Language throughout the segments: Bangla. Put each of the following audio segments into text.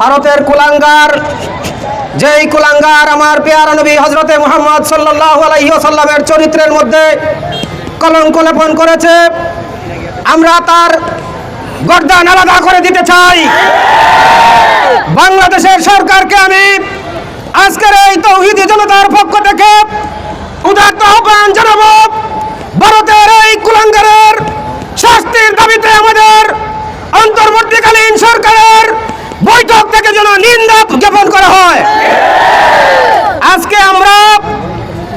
ভারতের কুলাঙ্গার, যেই কুলাঙ্গার আমার পেয়ারা নবী হজরতে মোহাম্মদ সাল্লাহ চরিত্রের মধ্যে কলঙ্ক লেপন করেছে, আমরা তার গর্দান আলাদা করে দিতে চাই। বাংলাদেশের সরকারকে আমি আজকের এই তৌহিদি জনতার পক্ষ থেকে উদার্ত আহ্বান জানাব, ভারতের এই কুলাঙ্গারের শাস্তির দাবিতে আমাদের অন্তর্বর্তীকালীন সরকারের বৈঠক থেকে যেন নিন্দা জ্ঞাপন করা হয় আজকে আমরা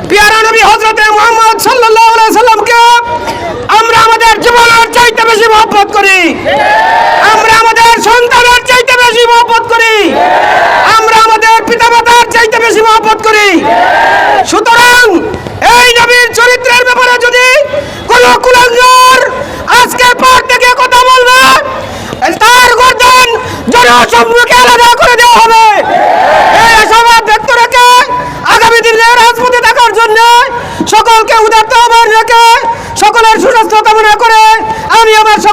পিয়ারা নবী হজরতে মোহাম্মদ সাল্লাল্লাহু আলাইহি সাল্লামকে আমরা আমাদের জীবনের চাইতে বেশি মহব্বত করি। আমরা আমাদের সন্তানের চাইতে বেশি মহব্বত করি। আমরা আমাদের পিতা মাতার চাইতে বেশি মহব্বত করি। সুতরাং এই নবীর চরিত্রের ব্যাপারে যদি কোন কুলাঙ্গার আজকের পর থেকে কথা বলবে, তার গর্দন জনসম্মুখে আলাদা করে দেওয়া হবে এই আশাবাদ ব্যক্ত রেখে আগামী দিনে রাজপথে থাকার জন্য সকলকে উদার্ত আহ্বান রেখে সকলের সুস্বাস্থ্য কামনা করে আমি আমার সক্রিয়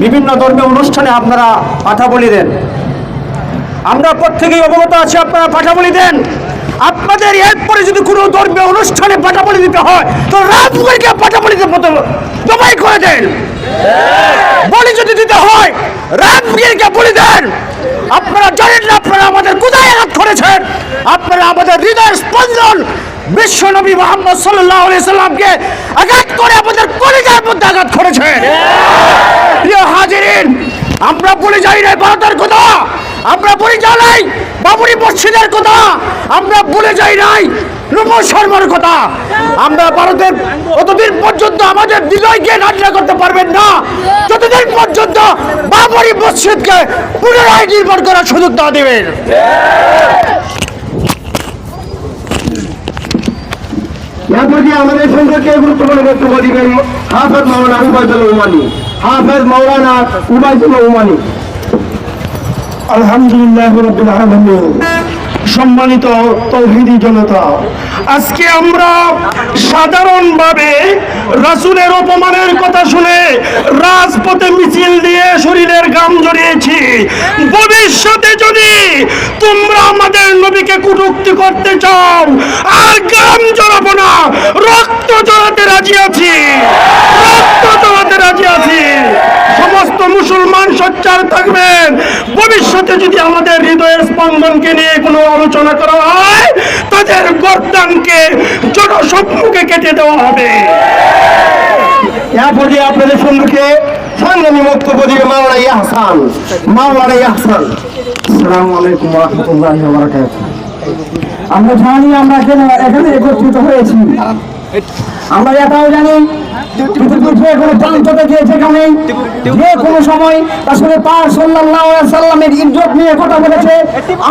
বিভিন্ন ধর্মীয় অনুষ্ঠানে আপনারা পাঠা বলি দেন। আমরা প্রত্যেকেই অবগত আছি, আপনারা পাঠা বলি দেন। আপনাদের এরপরে যদি কোনো ধর্মীয় অনুষ্ঠানে পাঠা বলি দিতে হয়, তো রাজগুলিকে পাঠা বলিতে মতো জবাই করে দেন। বলি যদি দিতে হয় রাজগীরকে বলি দেন। আপনারা জানেন না, আপনারা আমাদের কোথায় আঘাত করেছেন? আপনারা আমাদের হৃদয়ের স্পন্দন বিশ্ব নবী মোহাম্মদ সাল্লাহ সাল্লামকে আঘাত করে আমাদের কলিজার মধ্যে আঘাত করেছেন প্রিয় হাজিরিন, আমরা বলে যাই নাই ভারতের কথা, আমরা বলে যাই নাই বাবুরি মসজিদের কথা, আমরা বলে যাই নাই নমো শর্মার কথা। আমরা ভারতের ততদিন পর্যন্ত আমাদের হৃদয়কে নাটনা করতে পারবেন না, যতদিন পর্যন্ত বাবরি মসজিদকে পুনরায় নির্মাণ করার সুযোগ না দেবেন। গুরুত্বপূর্ণ বক্তব্য দিবেন হাফেজ উমানি। হাফেজ উমানি। আলহামদুলিল্লাহ সম্মানিত তৌহিদি জনতা, আজকে আমরা সাধারণভাবে রাসুলের অপমানের কথা শুনে রাজপথে মিছিল দিয়ে শরীরের গাম জড়িয়েছি ভবিষ্যতে যদি তোমরা আমাদের নবীকে করতে চাও। আর গাম জড়াবো না, রক্ত জড়াতে রাজি আছি। রক্ত জড়াতে রাজি আছি। সমস্ত মুসলমান সোচ্চার থাকবেন। ভবিষ্যতে যদি আমাদের হৃদয়ের স্পন্দনকে নিয়ে কোনো আলোচনা করা হয়, তাদের গর্দানকে জনসম্মুখে কেটে দেওয়া হবে। আপনাদের সম্মুখে আমরা জানি আমরা কেন এখানে একত্রিত হয়েছি। আমরা এটাও জানি কোনো কোনো সময় সাল্লামের নিয়ে কথা বলেছে,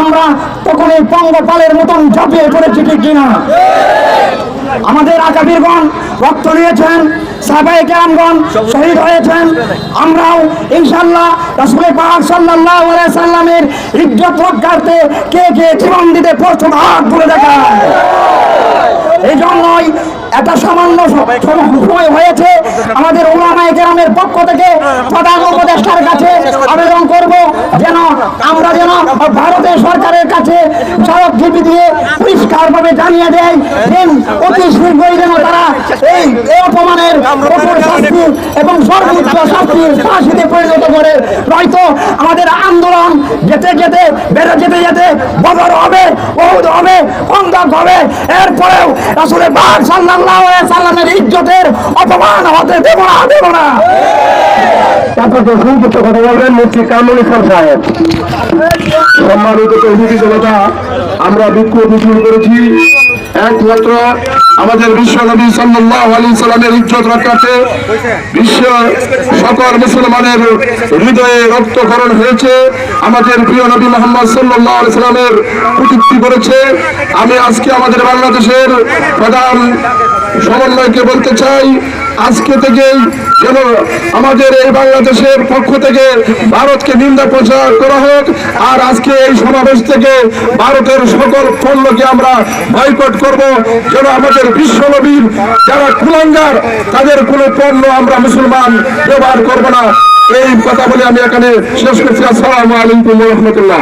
আমরা তখন এই পঙ্গপালের মতন ঝাঁপিয়ে পড়েছি, ঠিক কিনা? আমাদের আকাবিরগণ রক্ত দিয়েছেন সাহাবায়ে কেরামগণ শহীদ হয়েছেন। আমরাও ইনশাআল্লাহ রাসূল পাক আলাইহি সাল্লামের ইজ্জত রক্ষার্থে কে কে জীবন দিতে প্রস্তুত হাত তুলে দেখায় এই জন্যই একটা সামান্য সময় হয়েছে আমাদের ওলামায়ে গ্রামের পক্ষ থেকে প্রধান উপদেষ্টার কাছে যেন ভারতের সরকারের কাছে স্মারকলিপি দিয়ে পরিষ্কারভাবে জানিয়ে দেয় অতি শীঘ্রই যেন তারা এই অপমানের শাস্তি এবং সর্বোচ্চ শাস্তি ফাঁসিতে পরিণত করে। নয়তো আমাদের আন্দোলন যেতে যেতে, বেড়ে যেতে যেতে বদর হবে, বহুত হবে খন্দক হবে। এরপরেও আসলে সাল্লাল্লাহু আলাইহি সাল্লামের ইজ্জতের অপমান হতে দেব না দেব না। তারপর তো সংক্ষিপ্ত কথা বলবেন মুফতি কামরুল ইসলাম সাহেব। সম্মানিত তৌহিদি জনতা আমরা বিক্ষোভ মিছিল করেছি। একমাত্র আমাদের বিশ্ব নবী সাল্লাল্লাহু আলাইহি সাল্লামের ইজ্জত রক্ষার্থে বিশ্ব সকল মুসলমানের হৃদয়ে রক্তকরণ হয়েছে। আমাদের প্রিয় নবী মোহাম্মদ সাল্লাল্লাহু আলাইহি সাল্লামের কুটুক্তি করেছে আমি আজকে আমাদের বাংলাদেশের প্রধান সমন্বয়কে বলতে চাই, আজকে থেকেই যেন আমাদের এই বাংলাদেশের পক্ষ থেকে ভারতকে নিন্দা প্রচার করা হোক, আর আজকে এই সমাবেশ থেকে ভারতের সকল পণ্যকে আমরা বয়কট করব। যেন আমাদের বিশ্বনবীর যারা কুলাঙ্গার, তাদের কোনো পণ্য আমরা মুসলমান ব্যবহার করব না। এই কথা বলে আমি এখানে শেষ করছি। আসসালামু আলাইকুম রহমতুল্লাহ।